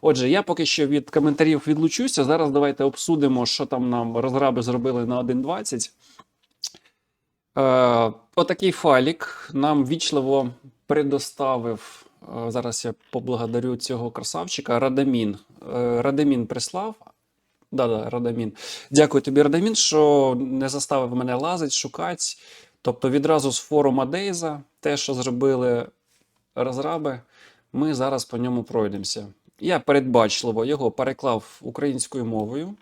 Отже, я поки що від коментарів відлучуся. Зараз давайте обсудимо, що там нам розраби зробили на 1.20. Е, отакий файлік нам вічливо предоставив. е, Зараз я поблагодарю цього красавчика. Радамін. Е, Радамін прислав. Да-да, Радамін. Дякую тобі, Радамін, що не заставив мене лазити, шукати. Тобто відразу з форума Дейза, те, що зробили розраби, ми зараз по ньому пройдемося. Я передбачливо його переклав українською мовою.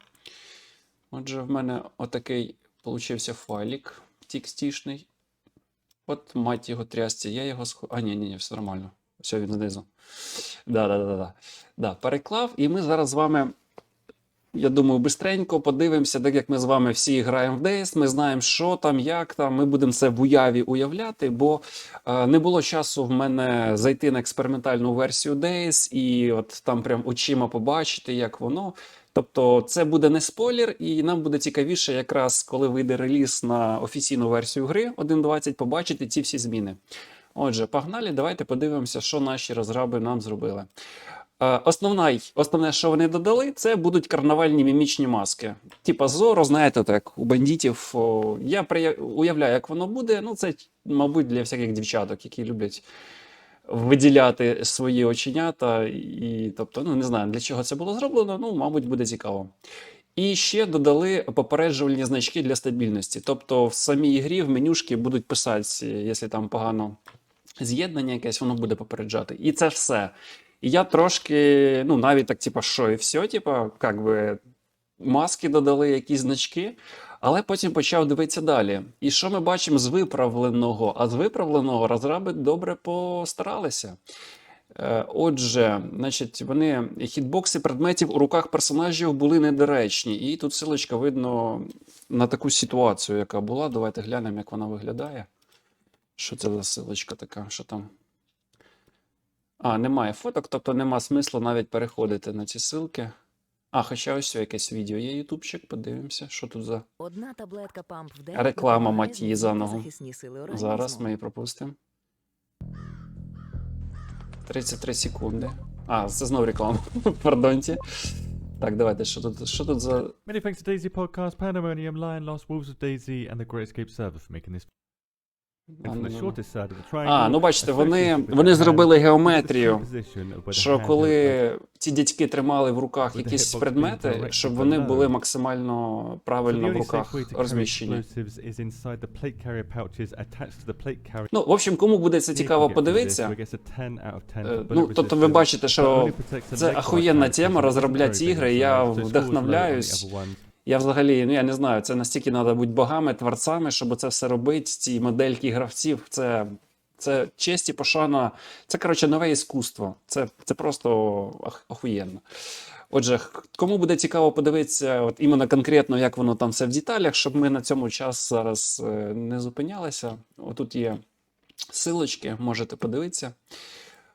Отже, в мене отакий получився файлік тікстішний. От мать його трясці. Я його схо... А, ні, ні, ні, все нормально. Все, він знизу. Да, да, да, да. Да, переклав, і ми зараз з вами, я думаю, бистренько подивимося, так як ми з вами всі граємо в DS, ми знаємо, що там, як там. Ми будемо це в уяві уявляти, бо е, не було часу в мене зайти на експериментальну версію DS і от там прям очима побачити, як воно. Тобто, це буде не спойлер, і нам буде цікавіше, якраз коли вийде реліз на офіційну версію гри 1.20, побачити ці всі зміни. Отже, погнали, давайте подивимося, що наші розраби нам зробили. Е, Основне, основне, що вони додали, це будуть карнавальні мімічні маски. Типа Зоро, знаєте, так, у бандитів. Я прия- уявляю, як воно буде. Ну, це, мабуть, для всяких дівчаток, які люблять виділяти свої оченята. І, тобто, ну, не знаю, для чого це було зроблено, ну, мабуть, буде цікаво. І ще додали попереджувальні значки для стабільності. Тобто, в самій грі в менюшки будуть писати, якщо там погано з'єднання якесь, воно буде попереджати. І це все. І я трошки, ну, навіть так, типа, що і все, типа, як би маски додали, якісь значки, але потім почав дивитися далі. І що ми бачимо з виправленого? А з виправленого розраби добре постаралися. Е, Отже, значить, вони хітбокси предметів у руках персонажів були недоречні. І тут силочка видно на таку ситуацію, яка була. Давайте глянемо, як вона виглядає. Що це за силочка така? Що там? А, немає фоток, тобто нема смислу навіть переходити на ці силки. А, хоча ось якесь відео є ютубчик, подивимося, що тут за. Одна таблетка памп в день Реклама, захисні сили організму. Зараз ми її пропустимо. 33 секунди. А, це знову реклама. Пардонте. Так, давайте, що тут, що тут за. Many thanks to Daisy Podcast, Pandemonium, Lion Lost, Wolves of Daisy, and the Great Escape server for making this А, ну, ну, ну. ну бачите, вони, вони зробили геометрію, що коли ці дядьки тримали в руках якісь предмети, щоб вони були максимально правильно в руках розміщені. Ну, в общем, кому буде це цікаво подивитися, so it gets a 10 out of 10 Е, for Ну, тобто ви бачите, що це ахуєнна тема розробляти ігри. Я вдохновляюсь. Я взагалі, ну я не знаю, це настільки треба бути богами, творцями, щоб це все робити. Ці модельки гравців. Це, це честь і пошана. Це, коротше, нове іскусство. Це, це просто охуєнно. Отже, кому буде цікаво подивитися, от іменно конкретно, як воно там все в деталях, щоб ми на цьому час зараз е, не зупинялися. Отут є силочки, можете подивитися.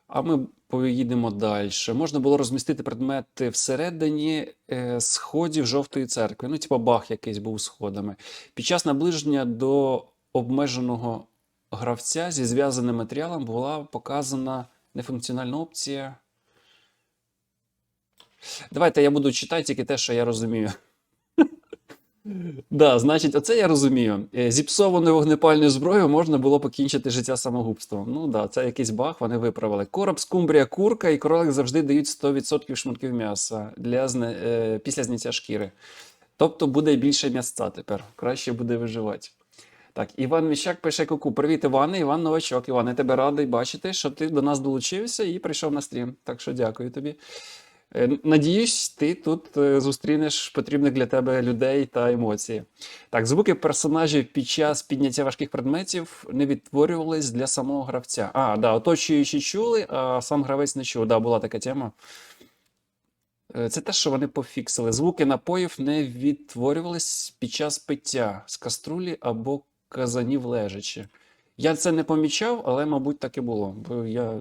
А ми поїдемо далі. Можна було розмістити предмети всередині е, сходів жовтої церкви. Ну, типу бах якийсь був сходами. Під час наближення до обмеженого гравця зі зв'язаним матеріалом була показана нефункціональна опція. Давайте я буду читати тільки те, що я розумію. Да, значить, оце я розумію. Е, Зіпсованою вогнепальною зброєю можна було покінчити життя самогубством. Ну да, це якийсь баг, вони виправили. Короб, скумбрія, курка і кролик завжди дають 100% шматків м'яса для зне... е, після зняття шкіри. Тобто буде більше м'ясця тепер. Краще буде виживати. Так, Іван Міщак пише куку. Привіт, Іване, Іван Новачок. Іван, я тебе радий бачити, що ти до нас долучився і прийшов на стрім. Так що дякую тобі. Е, Надіюсь, ти тут е, зустрінеш потрібних для тебе людей та емоції. Так, звуки персонажів під час підняття важких предметів не відтворювались для самого гравця. А, да, оточуючі чули, а сам гравець не чув. Да, була така тема. Е, Це те, що вони пофіксили. Звуки напоїв не відтворювались під час пиття з каструлі або казанів лежачи. Я це не помічав, але, мабуть, так і було. Бо я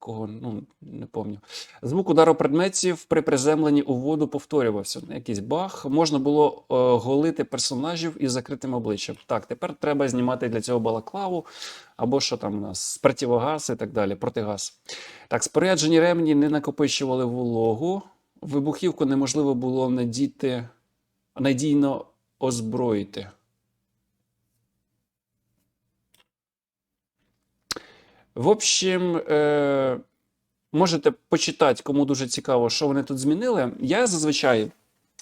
Такого ну, не пам'ятаю. Звук удару предметів при приземленні у воду повторювався. Якийсь баг. Можна було е, голити персонажів із закритим обличчям. Так, тепер треба знімати для цього балаклаву, або що там у нас, противогаз і так далі, протигаз. Так, споряджені ремні не накопичували вологу. Вибухівку неможливо було надіти, надійно озброїти. В общем, е, можете почитати, кому дуже цікаво, що вони тут змінили. Я зазвичай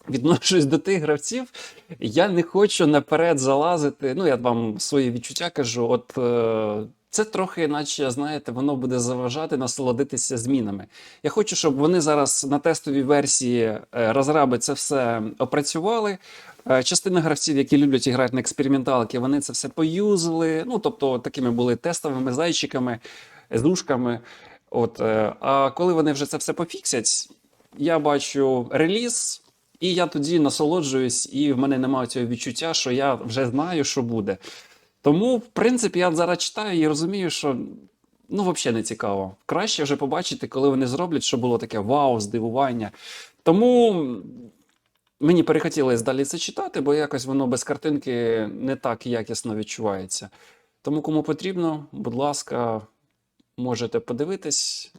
відношусь до тих гравців. Я не хочу наперед залазити. Ну, я вам свої відчуття кажу. От е, це трохи, наче, знаєте, воно буде заважати насолодитися змінами. Я хочу, щоб вони зараз на тестовій версії е, розраби це все опрацювали. Е, Частина гравців, які люблять грати на експерименталки, вони це все поюзали. Ну, тобто, такими були тестовими зайчиками, з ушками. От, е, а коли вони вже це все пофіксять, я бачу реліз, і я тоді насолоджуюсь, і в мене немає цього відчуття, що я вже знаю, що буде. Тому, в принципі, я зараз читаю і розумію, що ну, взагалі не цікаво. Краще вже побачити, коли вони зроблять, що було таке вау, здивування. Тому мені перехотілося далі це читати, бо якось воно без картинки не так якісно відчувається. Тому, кому потрібно, будь ласка, можете подивитись.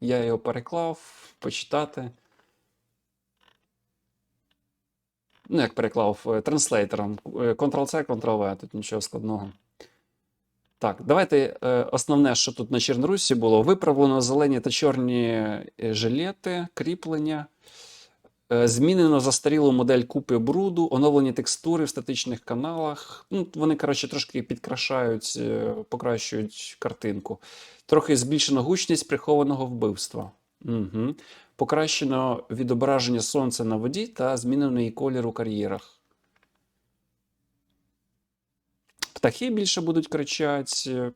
Я його переклав, почитати. Ну, як переклав е, транслейтером. Е, Ctrl-C, Ctrl-V, тут нічого складного. Так, давайте е, основне, що тут на Чорнорусі було: виправлено зелені та чорні е, жилети, кріплення. Е, Змінено застарілу модель купи бруду, оновлені текстури в статичних каналах. Ну, вони, коротше, трошки підкрашають, е, покращують картинку. Трохи збільшено гучність прихованого вбивства. Угу. Покращено відображення сонця на воді та змінено її колір у кар'єрах. Птахи більше будуть кричати.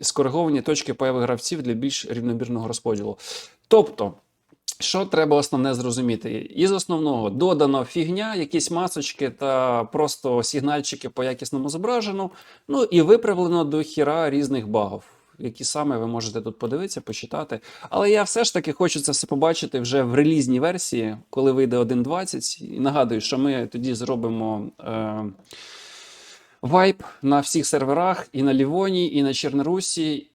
Скориговані точки появи гравців для більш рівномірного розподілу. Тобто, що треба основне зрозуміти? Із основного додано фігня, якісь масочки та просто сигнальчики по якісному зображенню. Ну і виправлено до хіра різних багів, які саме ви можете тут подивитися, почитати. Але я все ж таки хочу це все побачити вже в релізній версії, коли вийде 1.20. І нагадую, що ми тоді зробимо. Е- Вайп на всіх серверах і на Лівоні, і на Чорнорусі,